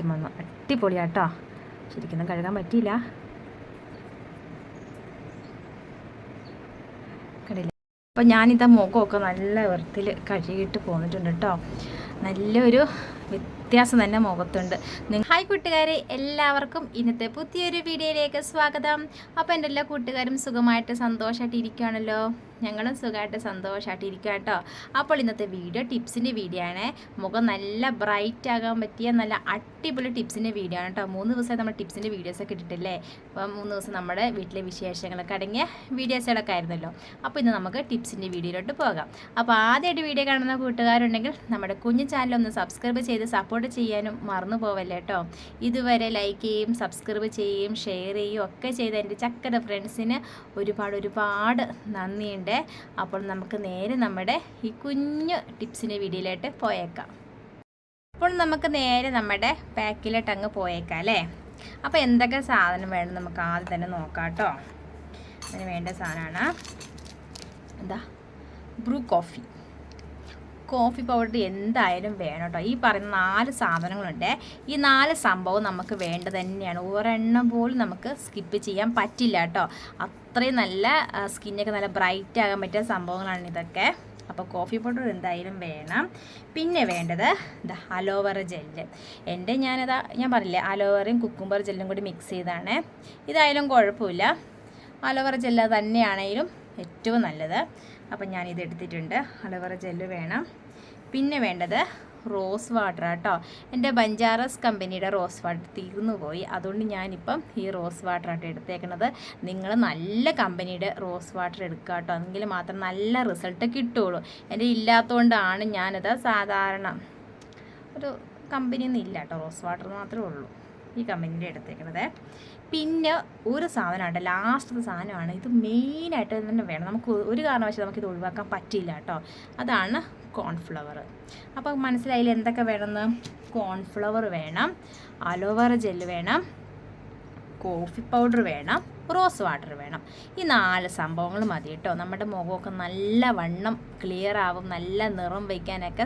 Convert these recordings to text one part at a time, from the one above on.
മാറ്റം വന്നു അടിപൊളിയാട്ടോ. ശരിക്കും കഴുകാൻ പറ്റിയില്ല. കണ്ടില്ല? അപ്പോൾ ഞാനിതാ മുഖമൊക്കെ നല്ല വൃത്തിയിൽ കഴുകിയിട്ട് പോന്നിട്ടുണ്ട് കേട്ടോ നല്ലൊരു വ്യത്യാസം തന്നെ മുഖത്തുണ്ട്. ഹായ് കൂട്ടുകാരെ എല്ലാവർക്കും ഇന്നത്തെ പുതിയൊരു വീഡിയോയിലേക്ക് സ്വാഗതം. അപ്പോൾ എന്റെ എല്ലാ കൂട്ടുകാരും സുഖമായിട്ട് സന്തോഷമായിട്ട് ഇരിക്കുകയാണല്ലോ ഞങ്ങളും സുഖമായിട്ട് സന്തോഷമായിട്ട് ഇരിക്കുക കേട്ടോ. അപ്പോൾ ഇന്നത്തെ വീഡിയോ ടിപ്സിന്റെ വീഡിയോ ആണ്. മുഖം നല്ല ബ്രൈറ്റ് ആകാൻ പറ്റിയ നല്ല അടിപൊളി ടിപ്സിന്റെ വീഡിയോ ആണ് കേട്ടോ. മൂന്ന് ദിവസമായി നമ്മൾ ടിപ്സിന്റെ വീഡിയോസൊക്കെ ഇട്ടിട്ടില്ലേ? അപ്പോൾ മൂന്ന് ദിവസം നമ്മുടെ വീട്ടിലെ വിശേഷങ്ങളൊക്കെ അടങ്ങിയ വീഡിയോസുകളൊക്കെ ആയിരുന്നല്ലോ. അപ്പോൾ ഇന്ന് നമുക്ക് ടിപ്സിന്റെ വീഡിയോയിലോട്ട് പോകാം. അപ്പോൾ ആദ്യമായിട്ട് വീഡിയോ കാണുന്ന കൂട്ടുകാരുണ്ടെങ്കിൽ നമ്മുടെ കുഞ്ഞു ചാനൽ ഒന്ന് സബ്സ്ക്രൈബ് ചെയ്ത് സപ്പോർട്ട് ചെയ്യാനും മറന്നു പോവല്ലേ കേട്ടോ. ഇതുവരെ ലൈക്ക് ചെയ്യും സബ്സ്ക്രൈബ് ചെയ്യുകയും ഷെയർ ചെയ്യുകയും ഒക്കെ ചെയ്ത എന്റെ ചക്കര ഫ്രണ്ട്സിന് ഒരുപാട് ഒരുപാട് നന്ദിയുണ്ട്. അപ്പോൾ നമുക്ക് നേരെ നമ്മുടെ ഈ കുഞ്ഞു ടിപ്സിന്റെ വീഡിയോയിലോട്ട് പോയേക്കാം. അപ്പോൾ നമുക്ക് നേരെ നമ്മുടെ പാക്കിലോട്ട് അങ്ങ് പോയേക്കാം അല്ലേ? അപ്പോൾ എന്തൊക്കെ സാധനം വേണം നമുക്ക് ആദ്യം തന്നെ നോക്കാം കേട്ടോ. അതിന് വേണ്ട സാധനമാണ് എന്താ? Bru coffee. കോഫി പൗഡർ എന്തായാലും വേണം കേട്ടോ. ഈ പറയുന്ന നാല് സാധനങ്ങളുണ്ട്. ഈ നാല് സംഭവം നമുക്ക് വേണ്ടത് തന്നെയാണ്. ഒരെണ്ണം പോലും നമുക്ക് സ്കിപ്പ് ചെയ്യാൻ പറ്റില്ല കേട്ടോ. അത്രയും നല്ല സ്കിന്നൊക്കെ നല്ല ബ്രൈറ്റ് ആകാൻ പറ്റിയ സംഭവങ്ങളാണ് ഇതൊക്കെ. അപ്പോൾ കോഫി പൗഡർ എന്തായാലും വേണം. പിന്നെ വേണ്ടത് ഇതാ അലോവറ ജെല്ല് എന്റെ ഞാനതാ ഞാൻ പറഞ്ഞില്ലേ അലോവറയും കുക്കുംബർ ജെല്ലും കൂടി മിക്സ് ചെയ്താണ് ഇതായാലും കുഴപ്പമില്ല. അലോവറ ജെല്ല് തന്നെയാണെങ്കിലും ഏറ്റവും നല്ലത്. അപ്പം ഞാനിത് എടുത്തിട്ടുണ്ട്. അലോവറ ജെല്ല് വേണം. പിന്നെ വേണ്ടത് റോസ് വാട്ടർ കേട്ടോ. എന്റെ ബഞ്ചാറസ് കമ്പനിയുടെ റോസ് വാട്ടർ തീർന്നു പോയി. അതുകൊണ്ട് ഞാനിപ്പം ഈ റോസ് വാട്ടർ ആട്ടോ എടുത്തേക്കണത്. നിങ്ങൾ നല്ല കമ്പനിയുടെ റോസ് വാട്ടർ എടുക്കുക കേട്ടോ. എങ്കിൽ മാത്രം നല്ല റിസൾട്ട് കിട്ടുള്ളൂ. എന്റെ ഇല്ലാത്തതുകൊണ്ടാണ് ഞാനത് സാധാരണ ഒരു കമ്പനിയൊന്നും ഇല്ല കേട്ടോ. റോസ് വാട്ടർ മാത്രമേ ഉള്ളൂ ഈ കമ്പനിയുടെ എടുത്തേക്കണത്. പിന്നെ ഒരു സാധനമുണ്ട് ലാസ്റ്റത്തെ സാധനമാണ്. ഇത് മെയിനായിട്ട് തന്നെ വേണം. നമുക്ക് ഒരു കാരണവശാലും നമുക്കിത് ഒഴിവാക്കാൻ പറ്റില്ല കേട്ടോ. അതാണ് കോൺഫ്ലവർ അപ്പോൾ മനസ്സിലായില്ല എന്തൊക്കെ വേണമെന്ന്? കോൺഫ്ലവർ വേണം അലോവേറ ജെല്ല് വേണം കോഫി പൗഡർ വേണം റോസ് വാട്ടർ വേണം. ഈ നാല് സംഭവങ്ങൾ മതി കേട്ടോ. നമ്മുടെ മുഖമൊക്കെ നല്ല വണ്ണം ക്ലിയർ ആവും നല്ല നിറം വയ്ക്കാനൊക്കെ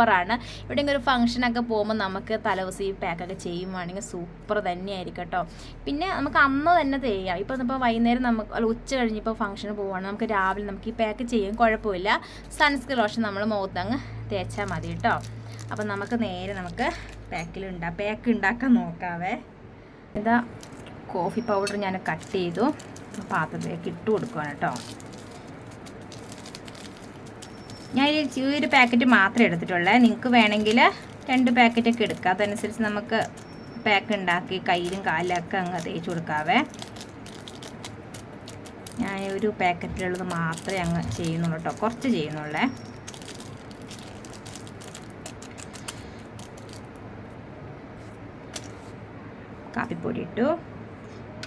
സൂപ്പറാണ്. എവിടെയെങ്കിലും ഒരു ഫംഗ്ഷനൊക്കെ പോകുമ്പോൾ നമുക്ക് തലവസി പാക്കൊക്കെ ചെയ്യുവാണെങ്കിൽ സൂപ്പർ തന്നെയായിരിക്കും കേട്ടോ. പിന്നെ നമുക്ക് അന്ന് തന്നെ ചെയ്യാം. ഇപ്പോൾ ഇപ്പോൾ വൈകുന്നേരം നമുക്ക് അല്ല ഉച്ച കഴിഞ്ഞിപ്പോൾ ഫംഗ്ഷന് പോവുകയാണ് നമുക്ക് രാവിലെ നമുക്ക് ഈ പാക്ക് ചെയ്യാൻ കുഴപ്പമില്ല. സൺസ്ക്രീൻ ലോഷൻ നമ്മൾ മുഖത്തങ്ങ് തേച്ചാൽ മതി കേട്ടോ. അപ്പം നമുക്ക് നേരെ നമുക്ക് പാക്കിൽ ഉണ്ടാ പാക്ക് ഉണ്ടാക്കാൻ നോക്കാവേ. ഇതാ കോഫി പൗഡർ ഞാൻ കട്ട് ചെയ്തു. പാത്രത്തിലേക്ക് ഇട്ട് കൊടുക്കുകയാണ് കേട്ടോ. ഞാൻ ഈ ഒരു പാക്കറ്റ് മാത്രമേ എടുത്തിട്ടുള്ളൂ. നിങ്ങൾക്ക് വേണമെങ്കിൽ രണ്ട് പാക്കറ്റൊക്കെ എടുക്കാം. അതനുസരിച്ച് നമുക്ക് പാക്ക് ഉണ്ടാക്കി കയ്യിലും കാലിലൊക്കെ അങ്ങ് തേച്ച് കൊടുക്കാവേ. ഞാൻ ഒരു പാക്കറ്റിലുള്ളത് മാത്രമേ അങ്ങ് ചെയ്യുന്നുള്ളൂ കേട്ടോ കുറച്ച് ചെയ്യുന്നുള്ളേ. കാപ്പിപ്പൊടി ഇട്ടു.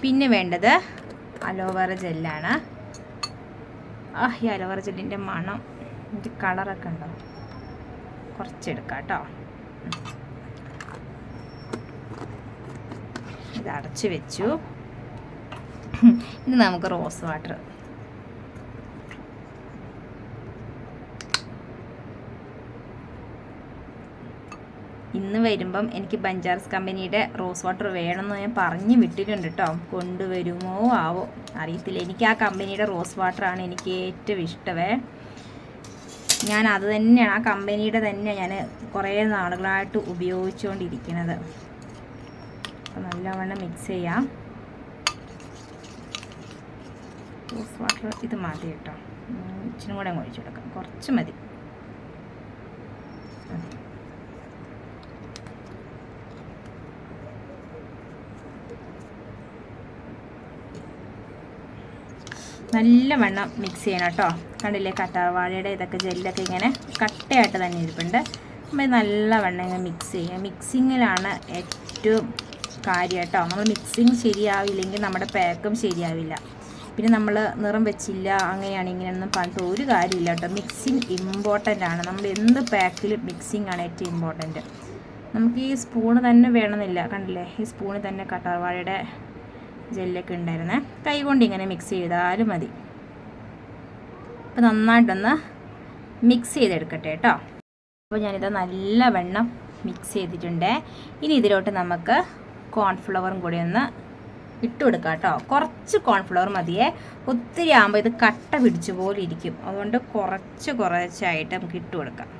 പിന്നെ വേണ്ടത് അലോവേറ ജെല്ലാണ്. ആ ഈ അലോവേറ ജെല്ലിന്റെ മണം ഇതിന്റെ കളറൊക്കെ ഉണ്ടോ? കുറച്ചെടുക്കാം കേട്ടോ. ഇത് അടച്ച് വെച്ചു. ഇനി നമുക്ക് റോസ് വാട്ടർ. ഇന്ന് വരുമ്പം എനിക്ക് ബഞ്ചാർസ് കമ്പനിയുടെ റോസ് വാട്ടർ വേണമെന്ന് ഞാൻ പറഞ്ഞു വിട്ടിട്ടുണ്ട് കേട്ടോ. കൊണ്ടുവരുമോ ആവോ? അറിയത്തില്ല. എനിക്ക് ആ കമ്പനിയുടെ റോസ് വാട്ടറാണ് എനിക്ക് ഏറ്റവും ഇഷ്ടമേ. ഞാൻ അത് തന്നെയാണ് ആ കമ്പനിയുടെ തന്നെയാണ് ഞാൻ കുറേ നാളുകളായിട്ട് ഉപയോഗിച്ചുകൊണ്ടിരിക്കുന്നത്. അപ്പോൾ നല്ലവണ്ണം മിക്സ് ചെയ്യാം. റോസ് വാട്ടർ ഇത് മതി കേട്ടോ. ഇച്ചിനും കൂടെ ഒഴിച്ചു കൊടുക്കാം. കുറച്ച് മതി. നല്ലവണ്ണം മിക്സ് ചെയ്യണം കേട്ടോ കണ്ടില്ലേ കറ്റാർവാഴയുടെ ഇതൊക്കെ ജെല്ലൊക്കെ ഇങ്ങനെ കട്ടയായിട്ട് തന്നെ ഇരിപ്പുണ്ട്. നമ്മൾ നല്ലവണ്ണം ഇങ്ങനെ മിക്സ് ചെയ്യുക. മിക്സിങ്ങിലാണ് ഏറ്റവും കാര്യം കേട്ടോ നമ്മൾ മിക്സിങ് ശരിയാവില്ലെങ്കിൽ നമ്മുടെ പാക്കും ശരിയാവില്ല. പിന്നെ നമ്മൾ നിറം വെച്ചില്ല അങ്ങനെയാണ് ഇങ്ങനെയൊന്നും പറഞ്ഞിട്ട് ഒരു കാര്യമില്ല കേട്ടോ മിക്സിങ് ഇമ്പോർട്ടന്റ് ആണ്. നമ്മൾ എന്ത് പാക്കിലും മിക്സിങ് ആണ് ഏറ്റവും ഇമ്പോർട്ടന്റ് നമുക്ക് ഈ സ്പൂണ് തന്നെ വേണമെന്നില്ല. കണ്ടില്ലേ ഈ സ്പൂണിൽ തന്നെ കട്ടാർവാഴയുടെ ജെല്ലൊക്കെ ഉണ്ടായിരുന്നേ. കൈ കൊണ്ട് ഇങ്ങനെ മിക്സ് ചെയ്താലും മതി. അപ്പോൾ നന്നായിട്ടൊന്ന് മിക്സ് ചെയ്തെടുക്കട്ടെ കേട്ടോ. അപ്പോൾ ഞാനിത് നല്ല വെണ്ണം മിക്സ് ചെയ്തിട്ടുണ്ട്. ഇനി ഇതിലോട്ട് നമുക്ക് കോൺഫ്ലവറും കൂടി ഒന്ന് ഇട്ട് കൊടുക്കാം കേട്ടോ. കുറച്ച് കോൺഫ്ലവർ മതിയേ. ഒത്തിരി ആകുമ്പോൾ ഇത് കട്ട പിടിച്ച പോലെ ഇരിക്കും. അതുകൊണ്ട് കുറച്ച് കുറച്ചായിട്ട് നമുക്ക് ഇട്ട് കൊടുക്കാം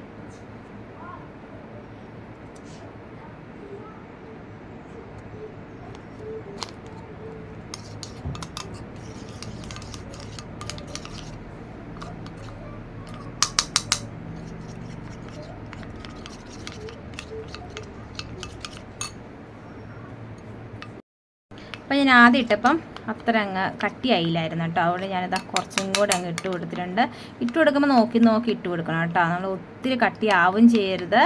അപ്പോൾ ഞാൻ ആദ്യം ഇട്ടപ്പം അത്ര അങ്ങ് കട്ടിയായില്ലായിരുന്നു കേട്ടോ. അതുകൊണ്ട് ഞാനിതാ കുറച്ചും കൂടെ അങ്ങ് ഇട്ട് കൊടുത്തിട്ടുണ്ട്. ഇട്ട് കൊടുക്കുമ്പോൾ നോക്കി നോക്കി ഇട്ട് കൊടുക്കണം കേട്ടോ. നമ്മൾ ഒത്തിരി കട്ടിയാവും ചെയ്യരുത്.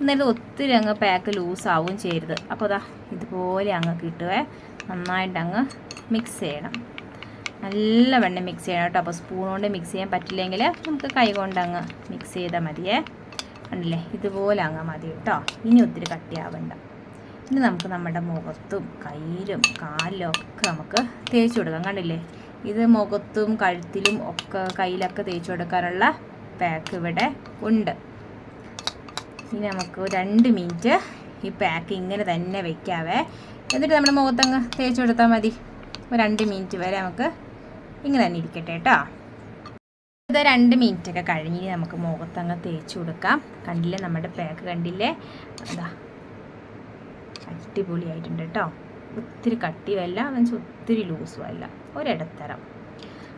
എന്നാലും ഒത്തിരി അങ്ങ് പാക്ക് ലൂസ് ആവും ചെയ്യരുത്. അപ്പോൾ അതാ ഇതുപോലെ അങ്ങ് കിട്ടുവേ. നന്നായിട്ട് അങ്ങ് മിക്സ് ചെയ്യണം. നല്ല വെണ്ണം മിക്സ് ചെയ്യണം കേട്ടോ. അപ്പോൾ സ്പൂൺ കൊണ്ട് മിക്സ് ചെയ്യാൻ പറ്റില്ലെങ്കിൽ നമുക്ക് കൈ കൊണ്ട് അങ്ങ് മിക്സ് ചെയ്താൽ മതിയേ. ഉണ്ടല്ലേ ഇതുപോലെ അങ്ങ് മതി കേട്ടോ. ഇനി ഒത്തിരി കട്ടിയാവണ്ട. ഇനി നമുക്ക് നമ്മുടെ മുഖത്തും കയ്യിലും കാലിലും ഒക്കെ നമുക്ക് തേച്ച് കൊടുക്കാം. കണ്ടില്ലേ? ഇത് മുഖത്തും കഴുത്തിലും ഒക്കെ കയ്യിലൊക്കെ തേച്ച് കൊടുക്കാനുള്ള പാക്ക് ഇവിടെ ഉണ്ട്. ഇനി നമുക്ക് രണ്ട് മിനിറ്റ് ഈ പാക്ക് ഇങ്ങനെ തന്നെ വെക്കാവേ. എന്നിട്ട് നമ്മുടെ മുഖത്തങ്ങ് തേച്ച് കൊടുത്താൽ മതി. രണ്ട് മിനിറ്റ് വരെ നമുക്ക് ഇങ്ങനെ തന്നെ ഇരിക്കട്ടെ കേട്ടോ. ഇത് രണ്ട് മിനിറ്റൊക്കെ കഴിഞ്ഞ് നമുക്ക് മുഖത്തങ്ങ് തേച്ച് കൊടുക്കാം. കണ്ടില്ലേ? നമ്മുടെ പാക്ക് കണ്ടില്ലേ? അതാ. അടിപൊളിയായിട്ടുണ്ട് കേട്ടോ. ഒത്തിരി കട്ടിയുമല്ല മീൻസ് ഒത്തിരി ലൂസും അല്ല ഒരിടത്തരം.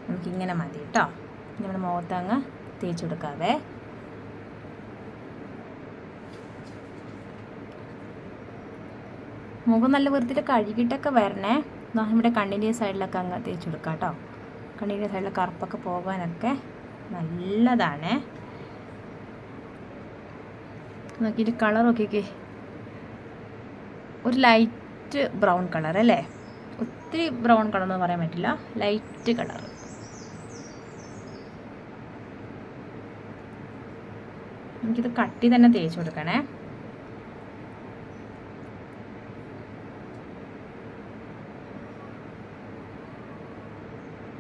നമുക്കിങ്ങനെ മതി കേട്ടോ. നമ്മൾ മുഖത്തങ്ങ് തേച്ച് കൊടുക്കാവേ. മുഖം നല്ല വൃത്തിയിൽ കഴുകിയിട്ടൊക്കെ വരണേ. നമ്മുടെ കണ്ണിന്റെ സൈഡിലൊക്കെ അങ്ങ് തേച്ച് കൊടുക്കാം കേട്ടോ. കണ്ണിന്റെ സൈഡിലെ കറുപ്പൊക്കെ പോകാനൊക്കെ നല്ലതാണ്. നോക്കിയിട്ട് കളറൊക്കെ ഒരു ലൈറ്റ് ബ്രൗൺ കളർ അല്ലേ? ഒത്തിരി ബ്രൗൺ കളർ എന്ന് പറയാൻ പറ്റില്ല. ലൈറ്റ് കളർ എനിക്കിത് കട്ടി തന്നെ തേച്ച് കൊടുക്കണേ.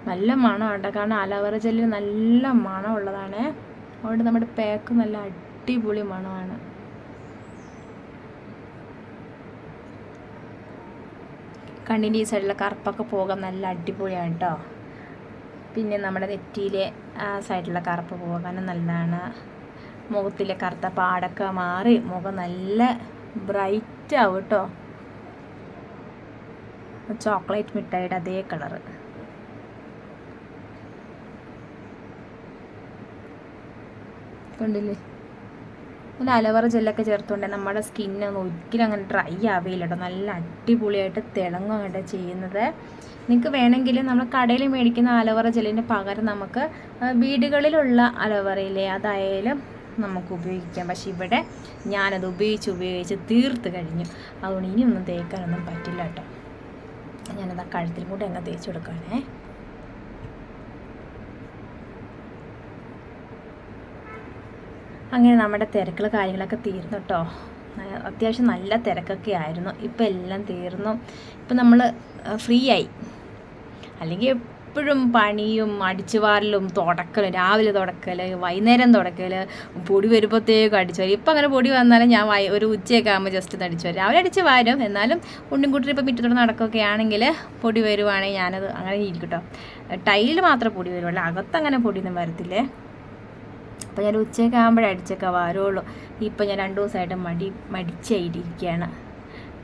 നല്ല മണമുണ്ട് കാരണം അലവറ ജെല്ലിന് നല്ല മണമുള്ളതാണ്. അതുകൊണ്ട് നമ്മുടെ പാക്ക് നല്ല അടിപൊളി മണമാണ്. കണ്ണിന്റെ ഈ സൈഡിലെ കറുപ്പൊക്കെ പോകാൻ നല്ല അടിപൊളിയാണ് കേട്ടോ പിന്നെ നമ്മുടെ നെറ്റിയിലെ ആ സൈഡിലെ കറുപ്പ് പോകാനും നല്ലതാണ്. മുഖത്തിലെ കറുത്ത പാടൊക്കെ മാറി മുഖം നല്ല ബ്രൈറ്റ് ആവും കേട്ടോ ചോക്ലേറ്റ് മിഠായിയുടെ അതേ കളറ് കണ്ടില്ലേ? നല്ല അലവറ ജെല്ലൊക്കെ ചേർത്തുകൊണ്ട് നമ്മുടെ സ്കിന്നൊന്നും ഒരിക്കലും അങ്ങനെ ഡ്രൈ ആവില്ല കേട്ടോ നല്ല അടിപൊളിയായിട്ട് തിളങ്ങും കേട്ടോ ചെയ്യുന്നത്. നിങ്ങൾക്ക് വേണമെങ്കിൽ നമ്മൾ കടയിൽ മേടിക്കുന്ന അലവറ ജെല്ലിന്റെ പകരം നമുക്ക് വീടുകളിലുള്ള അലവറയിലെ അതായാലും നമുക്ക് ഉപയോഗിക്കാം. പക്ഷെ ഇവിടെ ഞാനത് ഉപയോഗിച്ച് ഉപയോഗിച്ച് തീർത്ത് കഴിഞ്ഞു. അതുകൊണ്ട് ഇനിയൊന്നും തേക്കാനൊന്നും പറ്റില്ല കേട്ടോ ഞാനത് ആ കഴുത്തിൽ കൂടെ അങ്ങ് തേച്ച് കൊടുക്കുകയാണേ അങ്ങനെ നമ്മുടെ തിരക്കുകൾ കാര്യങ്ങളൊക്കെ തീർന്നു കേട്ടോ അത്യാവശ്യം നല്ല തിരക്കൊക്കെ ആയിരുന്നു. ഇപ്പം എല്ലാം തീർന്നു. ഇപ്പം നമ്മൾ ഫ്രീ ആയി. അല്ലെങ്കിൽ എപ്പോഴും പണിയും അടിച്ചുവാരലും തുടക്കലും രാവിലെ തുടക്കൽ വൈകുന്നേരം തുടക്കൽ പൊടി വരുമ്പോഴത്തേക്കും അടിച്ചു വരും ഇപ്പം അങ്ങനെ പൊടി വന്നാലും ഞാൻ വൈ ഒരു ഉച്ചയൊക്കെ ആകുമ്പോൾ ജസ്റ്റ് ഒന്ന് അടിച്ചു വരും രാവിലെ അടിച്ച് വാരും. എന്നാലും ഉണ്ണിൻകുട്ടി ഇപ്പം മുറ്റത്തോടെ നടക്കുകയൊക്കെ ആണെങ്കിൽ പൊടി വരുവാണെങ്കിൽ ഞാനത് അങ്ങനെ ഇരിക്കട്ടോ കേട്ടോ ടൈലിൽ മാത്രമേ പൊടി വരുള്ളൂ അകത്തങ്ങനെ പൊടിയൊന്നും വരത്തില്ലേ? അപ്പോൾ ഞാൻ ഉച്ചയൊക്കെ ആകുമ്പോഴേ അടിച്ചൊക്കെ വരുള്ളൂ. ഇപ്പം ഞാൻ രണ്ട് ദിവസമായിട്ട് മടി മടിച്ചായിട്ടിരിക്കുകയാണ്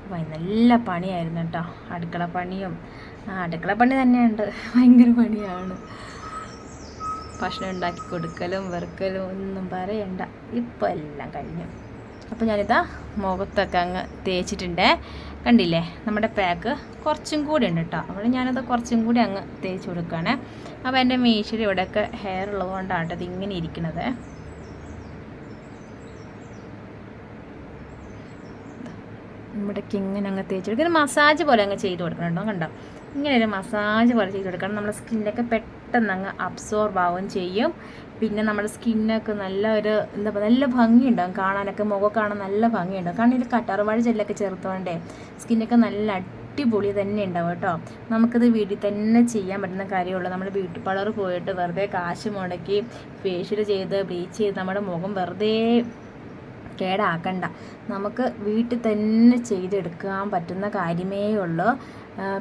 അപ്പം നല്ല പണിയായിരുന്നു കേട്ടോ. അടുക്കള പണിയും. അടുക്കള പണി തന്നെയുണ്ട്. ഭയങ്കര പണിയാണ്. ഭക്ഷണം ഉണ്ടാക്കി കൊടുക്കലും വെറുക്കലും ഒന്നും പറയണ്ട. ഇപ്പം എല്ലാം കഴിഞ്ഞു. അപ്പോൾ ഞാനിതാ മുഖത്തൊക്കെ അങ്ങ് തേച്ചിട്ടുണ്ട്. കണ്ടില്ലേ? നമ്മുടെ പാക്ക് കുറച്ചും കൂടി ഉണ്ട് കേട്ടോ അപ്പോൾ ഞാനത് കുറച്ചും കൂടി അങ്ങ് തേച്ച് കൊടുക്കുകയാണ് അപ്പോൾ എന്റെ മീശയിൽ ഇവിടെയൊക്കെ ഹെയർ ഉള്ളതുകൊണ്ടാണ് അത് ഇങ്ങനെ ഇരിക്കുന്നത് ഇവിടേക്ക് ഇങ്ങനെ അങ്ങ് തേച്ച് കൊടുക്കുക മസാജ് പോലെ അങ്ങ് ചെയ്ത് കൊടുക്കണം കേട്ടോ കണ്ടോ? ഇങ്ങനെ ഒരു മസാജ് പോലെ ചെയ്ത് കൊടുക്കണം. നമ്മുടെ സ്കിന്നൊക്കെ പെട്ടെന്ന് അങ്ങ് അബ്സോർബ് ആവുകയും ചെയ്യും. പിന്നെ നമ്മുടെ സ്കിന്നൊക്കെ നല്ല ഒരു എന്താ പറയുക നല്ല ഭംഗിയുണ്ടാകും കാണാനൊക്കെ മുഖം കാണാൻ നല്ല ഭംഗിയുണ്ടാകും കാരണം ഇതിൽ കറ്റാർവാഴ ജെല്ലൊക്കെ ചേർത്തോണ്ടേ സ്കിന്നൊക്കെ നല്ല അടിപൊളി തന്നെ ഉണ്ടാവും കേട്ടോ. നമുക്കിത് വീട്ടിൽ തന്നെ ചെയ്യാൻ പറ്റുന്ന കാര്യമുള്ളൂ. നമ്മുടെ ബ്യൂട്ടി പാർലർ പോയിട്ട് വെറുതെ കാശ് മുടക്കി ഫേഷ്യൽ ചെയ്ത് ബ്ലീച്ച് ചെയ്ത് നമ്മുടെ മുഖം വെറുതെ കേടാക്കണ്ട. നമുക്ക് വീട്ടിൽ തന്നെ ചെയ്തെടുക്കാൻ പറ്റുന്ന കാര്യമേ ഉള്ളൂ.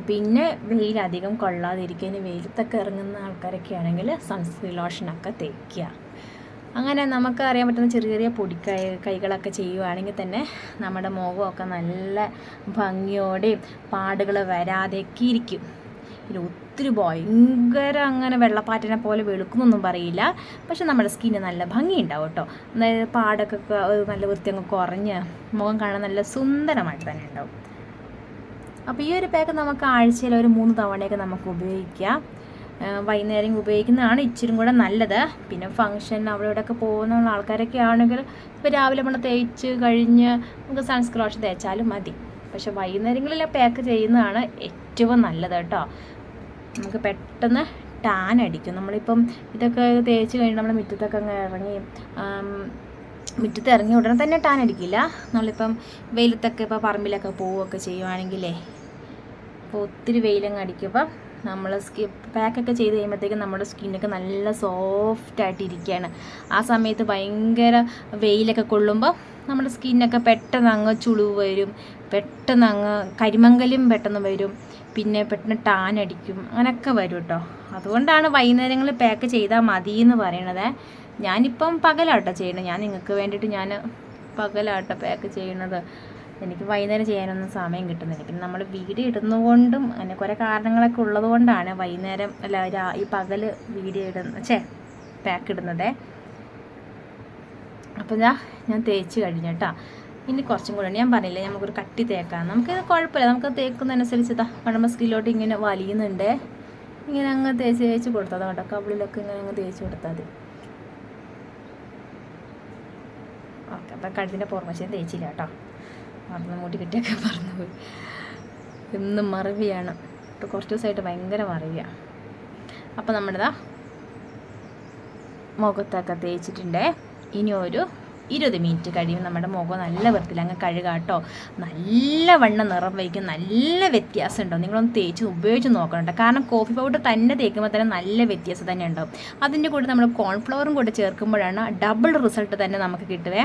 പിന്നെ വെയിൽ അധികം കൊള്ളാതിരിക്കാൻ വെയിലത്തൊക്കെ ഇറങ്ങുന്ന ആൾക്കാരൊക്കെ ആണെങ്കിൽ സൺസ്ക്രീൻ ലോഷനൊക്കെ തേക്കുക. അങ്ങനെ നമുക്ക് അറിയാൻ പറ്റുന്ന ചെറിയ ചെറിയ പൊടിക്കൈ കൈകളൊക്കെ ചെയ്യുവാണെങ്കിൽ തന്നെ നമ്മുടെ മുഖമൊക്കെ നല്ല ഭംഗിയോടെയും പാടുകൾ വരാതെയൊക്കെ ഇരിക്കും. ഇതിൽ ഒത്തിരി ഭയങ്കര അങ്ങനെ വെള്ളപ്പാറ്റിനെ പോലെ വെളുക്കുന്നൊന്നും പറയില്ല. പക്ഷെ നമ്മുടെ സ്കിന്ന് നല്ല ഭംഗിയുണ്ടാവും കേട്ടോ. അതായത് പാടൊക്കെ നല്ല വൃത്തിയൊക്കെ കുറഞ്ഞ് മുഖം കാണാൻ നല്ല സുന്ദരമായിട്ട് തന്നെ ഉണ്ടാവും. അപ്പോൾ ഈ ഒരു പാക്ക് നമുക്ക് ആഴ്ചയിൽ ഒരു മൂന്ന് തവണയൊക്കെ നമുക്ക് ഉപയോഗിക്കാം. വൈകുന്നേരം ഉപയോഗിക്കുന്നതാണ് ഇച്ചിരി കൂടെ നല്ലത്. പിന്നെ ഫംഗ്ഷൻ അവിടെ ഇവിടെ ഒക്കെ പോകുന്ന ആൾക്കാരൊക്കെ ആണെങ്കിൽ ഇപ്പോൾ രാവിലെ നമ്മൾ തേച്ച് കഴിഞ്ഞ് നമുക്ക് സൺസ്ക്രീൻ തേച്ചാലും മതി. പക്ഷെ വൈകുന്നേരങ്ങളിൽ പാക്ക് ചെയ്യുന്നതാണ് ഏറ്റവും നല്ലത് കേട്ടോ. നമുക്ക് പെട്ടെന്ന് ടാൻ അടിക്കും. നമ്മളിപ്പം ഇതൊക്കെ തേച്ച് കഴിഞ്ഞ് നമ്മൾ മുറ്റത്തൊക്കെ അങ്ങ് ഇറങ്ങി മുറ്റത്ത് ഇറങ്ങി ഉടനെ തന്നെ ടാൻ അടിക്കില്ല. നമ്മളിപ്പം വെയിലത്തൊക്കെ ഇപ്പോൾ പറമ്പിലൊക്കെ പോവുകയൊക്കെ ചെയ്യുവാണെങ്കിലേ അപ്പോൾ ഒത്തിരി വെയിലങ്ങ് അടിക്കുമ്പോൾ നമ്മൾ സ്കിൻ പാക്കൊക്കെ ചെയ്ത് കഴിയുമ്പോഴത്തേക്കും നമ്മുടെ സ്കിന്നൊക്കെ നല്ല സോഫ്റ്റ് ആയിട്ട് ഇരിക്കുകയാണ് ആ സമയത്ത് ഭയങ്കര വെയിലൊക്കെ കൊള്ളുമ്പോൾ നമ്മുടെ സ്കിന്നൊക്കെ പെട്ടെന്ന് അങ്ങ് ചുളിവ് വരും പെട്ടെന്ന് അങ്ങ് കരിമങ്കലും പെട്ടെന്ന് വരും പിന്നെ പെട്ടെന്ന് ടാൻ അടിക്കും അങ്ങനെയൊക്കെ വരും കേട്ടോ അതുകൊണ്ടാണ് വൈകുന്നേരങ്ങളിൽ പാക്ക് ചെയ്താൽ മതി എന്ന് പറയണത്. ഞാനിപ്പം പകലാട്ടോ ചെയ്യണത്. ഞാൻ നിങ്ങൾക്ക് വേണ്ടിയിട്ട് ഞാൻ പകലാട്ടോ പാക്ക് ചെയ്യണത്. എനിക്ക് വൈകുന്നേരം ചെയ്യാനൊന്നും സമയം കിട്ടുന്നില്ല. പിന്നെ നമ്മൾ വീഡിയോ ഇടുന്നതുകൊണ്ടും അങ്ങനെ കുറേ കാരണങ്ങളൊക്കെ ഉള്ളത് കൊണ്ടാണ് വൈകുന്നേരം അല്ല ഈ പകൽ വീഡിയോ ഇടുന്ന ചേ പാക്ക് ഇടുന്നത്. അപ്പോൾ ഞാൻ ഞാൻ തേച്ച് കഴിഞ്ഞു കേട്ടോ. ഇനി കുറച്ചും കൂടെ. ഞാൻ പറഞ്ഞില്ലേ നമുക്കൊരു കട്ടി തേക്കാം. നമുക്ക് കുഴപ്പമില്ല. നമുക്ക് തേക്കുന്നതനുസരിച്ച് ഇതാ നമ്മുടെ സ്കില്ലോട്ട് ഇങ്ങനെ വലിയുന്നുണ്ട്. ഇങ്ങനെ അങ്ങ് തേച്ച് തേച്ച് കൊടുത്താൽ കേട്ടോ. കവിളിലൊക്കെ ഇങ്ങനെ അങ്ങ് തേച്ച് കൊടുത്താൽ മതി. ഓക്കെ അപ്പം കഴുത്തിന്റെ പുറമശം തേച്ചില്ല കേട്ടോ. മറന്ന് മുടി കിട്ടിയൊക്കെ മറന്നുപോയി. എന്നും മറവിയാണ്. ഇപ്പോൾ കുറച്ച് ദിവസമായിട്ട് ഭയങ്കര മറവിയാണ് അപ്പോൾ നമ്മുടെതാ മുഖത്തൊക്കെ തേച്ചിട്ടുണ്ടേ. ഇനി ഒരു ഇരുപത് മിനിറ്റ് കഴിയുമ്പോൾ നമ്മുടെ മുഖം നല്ല വൃത്തിയിൽ അങ്ങ് കഴുകാം കേട്ടോ. നല്ല വണ്ണം നിറം വയ്ക്കും. നല്ല വ്യത്യാസം ഉണ്ടോ നിങ്ങളൊന്ന് തേച്ച് ഉപയോഗിച്ച് നോക്കണം കാരണം കോഫി പൗഡർ തന്നെ തേക്കുമ്പോൾ തന്നെ നല്ല വ്യത്യാസം തന്നെ ഉണ്ടാവും അതിന്റെ കൂടെ നമ്മൾ കോൺഫ്ലവറും കൂടെ ചേർക്കുമ്പോഴാണ് ഡബിൾ റിസൾട്ട് തന്നെ നമുക്ക് കിട്ടുവേ.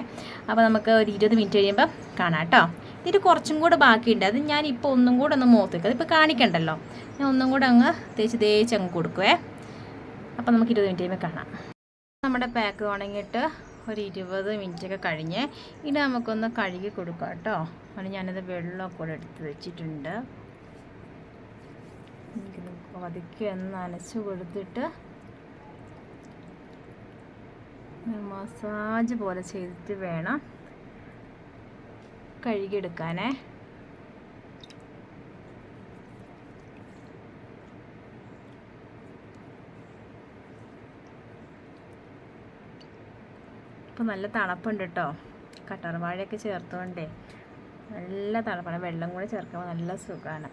അപ്പോൾ നമുക്ക് ഒരു ഇരുപത് മിനിറ്റ് കഴിയുമ്പോൾ കാണാം കേട്ടോ. ഇതിൽ കുറച്ചും കൂടെ ബാക്കിയുണ്ട്. അത് ഞാൻ ഇപ്പോൾ ഒന്നും കൂടെ ഒന്ന് മുഖത്ത് വെക്കുക അതിപ്പോൾ കാണിക്കണ്ടല്ലോ. ഞാൻ ഒന്നും കൂടെ അങ്ങ് തേച്ച് തേച്ച് അങ്ങ് കൊടുക്കുവേ. അപ്പോൾ നമുക്ക് ഇരുപത് മിനിറ്റ് കഴിയുമ്പോൾ കാണാം. നമ്മുടെ പാക്ക് ഉണങ്ങിയിട്ട് ഒരു ഇരുപത് മിനിറ്റൊക്കെ കഴിഞ്ഞ് ഇനി നമുക്കൊന്ന് കഴുകി കൊടുക്കാം കേട്ടോ. അത് ഞാനത് വെള്ളമൊക്കെ കൂടെ എടുത്ത് വെച്ചിട്ടുണ്ട്. എനിക്കിത് പതുക്കെ നനച്ച് കൊടുത്തിട്ട് മസാജ് പോലെ ചെയ്തിട്ട് വേണം കഴുകിയെടുക്കാനേ. ഇപ്പോൾ നല്ല തണുപ്പുണ്ട് കേട്ടോ കട്ടാർ വാഴയൊക്കെ ചേർത്തുകൊണ്ടേ നല്ല തണുപ്പാണ്. വെള്ളം കൂടെ ചേർക്കുമ്പോൾ നല്ല സുഖമാണ്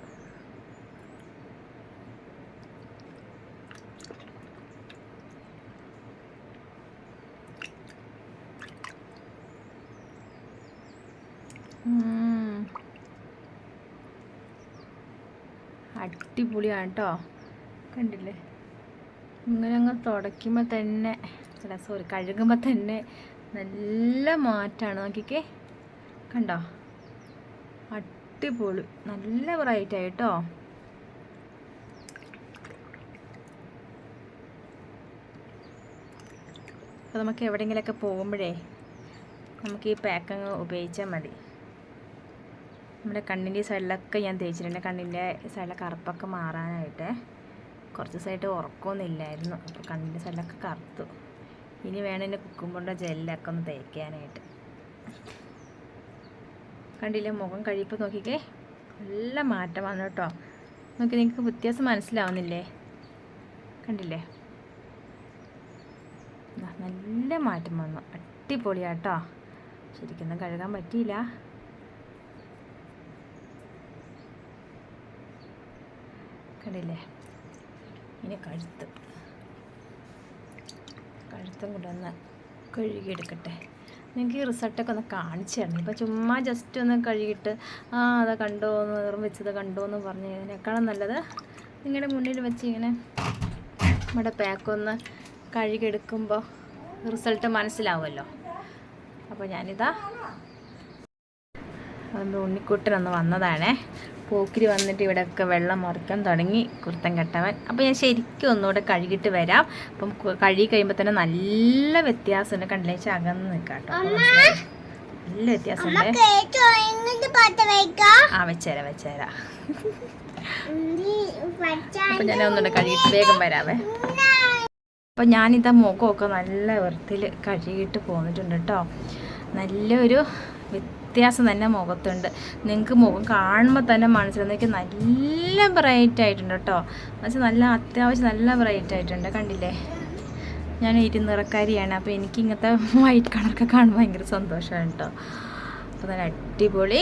അടിപൊളിയാണ് കേട്ടോ കണ്ടില്ലേ? ഇങ്ങനെ അങ്ങ് തുടയ്ക്കുമ്പോൾ തന്നെ സോറി കഴുകുമ്പോൾ തന്നെ നല്ല മാറ്റമാണ് നോക്കിക്കേ. കണ്ടോ? അടിപൊളി. നല്ല ബ്രൈറ്റ് ആയിട്ടോ അപ്പോൾ നമുക്ക് എവിടെയെങ്കിലുമൊക്കെ പോകുമ്പോഴേ നമുക്ക് ഈ പാക്ക് അങ്ങ് ഉപയോഗിച്ചാൽ മതി. നമ്മുടെ കണ്ണിന്റെ സൈഡിലൊക്കെ ഞാൻ തേച്ചിട്ടുണ്ട്. കണ്ണിന്റെ സൈഡിലെ കറുപ്പൊക്കെ മാറാനായിട്ട്. കുറച്ച് ദിവസമായിട്ട് ഉറക്കമൊന്നും ഇല്ലായിരുന്നു. അപ്പോൾ കണ്ണിന്റെ സൈഡിലൊക്കെ കറുത്തു. ഇനി വേണം എന്റെ കുക്കുമ്പുണ്ട ജെല്ലൊക്കെ ഒന്ന് തേക്കാനായിട്ട്. കണ്ടില്ലേ മുഖം കഴിയപ്പോൾ നോക്കിക്കേ? നല്ല മാറ്റം വന്നു കേട്ടോ. നോക്കി നിങ്ങൾക്ക് വ്യത്യാസം മനസ്സിലാവുന്നില്ലേ? കണ്ടില്ലേ? നല്ല മാറ്റം വന്നു. അടിപൊളിയാട്ടോ ശരിക്കൊന്നും കഴുകാൻ പറ്റിയില്ല. കണ്ടില്ലേ? ഇനി കഴുത്ത്. കഴുത്തും കൂടെ ഒന്ന് കഴുകിയെടുക്കട്ടെ. നിങ്ങൾക്ക് ഈ റിസൾട്ടൊക്കെ ഒന്ന് കാണിച്ചു തരണം. ഇപ്പോൾ ചുമ്മാ ജസ്റ്റ് ഒന്ന് കഴുകിയിട്ട് ആ അതാ കണ്ടോ എന്ന് നിറം വെച്ചത് കണ്ടോ എന്ന് പറഞ്ഞ് ഇതിനേക്കാളും നല്ലത് നിങ്ങളുടെ മുന്നിൽ വെച്ച് ഇങ്ങനെ നമ്മുടെ പാക്കൊന്ന് കഴുകിയെടുക്കുമ്പോൾ റിസൾട്ട് മനസ്സിലാവുമല്ലോ. അപ്പോൾ ഞാനിതാ അതുകൊണ്ട് ഉണ്ണിക്കുട്ടനൊന്ന് വന്നതാണേ. പോക്കിരി വന്നിട്ട് ഇവിടെയൊക്കെ വെള്ളം മറിക്കാൻ തുടങ്ങി കുർത്തം കെട്ടവൻ. അപ്പോൾ ഞാൻ ശരിക്കും ഒന്നുകൂടെ കഴുകിയിട്ട് വരാം. അപ്പം കഴുകി കഴിയുമ്പോൾ തന്നെ നല്ല വ്യത്യാസമുണ്ട്. കണ്ടില്ലേ? ചേച്ചി അകന്ന് നിൽക്കാം കേട്ടോ. നല്ല വ്യത്യാസമുണ്ട്. ആ വെച്ചേരാ വെച്ചേരാ. അപ്പം ഞാൻ ഒന്നുകൂടെ കഴുകിയിട്ട് വേഗം വരാവേ. അപ്പം ഞാനിതാ മുഖമൊക്കെ നല്ല വൃത്തിയിൽ കഴുകിയിട്ട് പോന്നിട്ടുണ്ട് കേട്ടോ. നല്ലൊരു വ്യത്യാസം തന്നെ മുഖത്തുണ്ട്. നിങ്ങൾക്ക് മുഖം കാണുമ്പോൾ തന്നെ മനസ്സിലാക്കി നല്ല ബ്രൈറ്റ് ആയിട്ടുണ്ട് കേട്ടോ. എന്നുവെച്ചാൽ നല്ല അത്യാവശ്യം നല്ല ബ്രൈറ്റ് ആയിട്ടുണ്ട്. കണ്ടില്ലേ? ഞാൻ ഇരുനിറക്കാരിയാണ്. അപ്പോൾ എനിക്ക് ഇങ്ങനത്തെ വൈറ്റ് കളറൊക്കെ കാണുമ്പോൾ ഭയങ്കര സന്തോഷമാണ് കേട്ടോ. അപ്പോൾ നല്ല അടിപൊളി.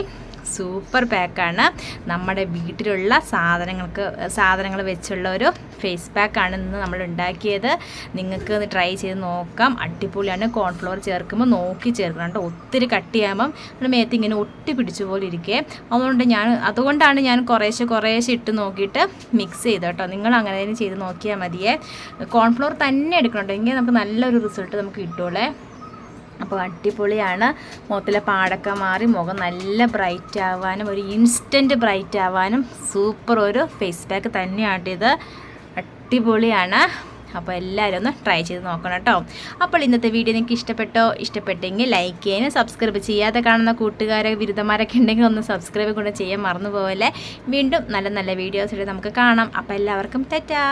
സൂപ്പർ പാക്കാണ്. നമ്മുടെ വീട്ടിലുള്ള സാധനങ്ങൾക്ക് സാധനങ്ങൾ വെച്ചുള്ള ഒരു ഫേസ് പാക്കാണ് ഇന്ന് നമ്മൾ ഉണ്ടാക്കിയത്. നിങ്ങൾക്ക് ഒന്ന് ട്രൈ ചെയ്ത് നോക്കാം. അടിപൊളിയാണ്. കോൺഫ്ലവർ ചേർക്കുമ്പോൾ നോക്കി ചേർക്കണം കേട്ടോ. ഒത്തിരി കട്ടിയാകുമ്പം നമ്മുടെ മേത്ത് ഇങ്ങനെ ഒട്ടി പിടിച്ച പോലെ ഇരിക്കേ. അതുകൊണ്ട് ഞാൻ അതുകൊണ്ടാണ് ഞാൻ കുറേശ്ശെ കുറേശ്ശെ ഇട്ട് നോക്കിയിട്ട് മിക്സ് ചെയ്ത് കേട്ടോ. നിങ്ങൾ അങ്ങനെ ചെയ്ത് നോക്കിയാൽ മതിയേ. കോൺഫ്ലവർ തന്നെ എടുക്കണം കേട്ടോ. എങ്കിൽ നമുക്ക് നല്ലൊരു റിസൾട്ട് നമുക്ക് കിട്ടുള്ളേ അപ്പോൾ അടിപൊളിയാണ്. മുഖത്തിലെ പാടൊക്കെ മാറി മുഖം നല്ല ബ്രൈറ്റ് ആവാനും ഒരു ഇൻസ്റ്റന്റ് ബ്രൈറ്റ് ആവാനും സൂപ്പർ ഒരു ഫേസ് പാക്ക് തന്നെയാണ് ഇത്. അടിപൊളിയാണ്. അപ്പോൾ എല്ലാവരും ഒന്ന് ട്രൈ ചെയ്ത് നോക്കണം കേട്ടോ. അപ്പോൾ ഇന്നത്തെ വീഡിയോ നിങ്ങൾക്ക് ഇഷ്ടപ്പെട്ടോ? ഇഷ്ടപ്പെട്ടെങ്കിൽ ലൈക്ക് ചെയ്യാനും സബ്സ്ക്രൈബ് ചെയ്യാതെ കാണുന്ന കൂട്ടുകാരെ ബിരുദന്മാരൊക്കെ ഉണ്ടെങ്കിൽ ഒന്ന് സബ്സ്ക്രൈബ് കൂടെ ചെയ്യാൻ മറന്നുപോകല്ലേ വീണ്ടും നല്ല നല്ല വീഡിയോസ് ഇവിടെ നമുക്ക് കാണാം. അപ്പോൾ എല്ലാവർക്കും തെറ്റാ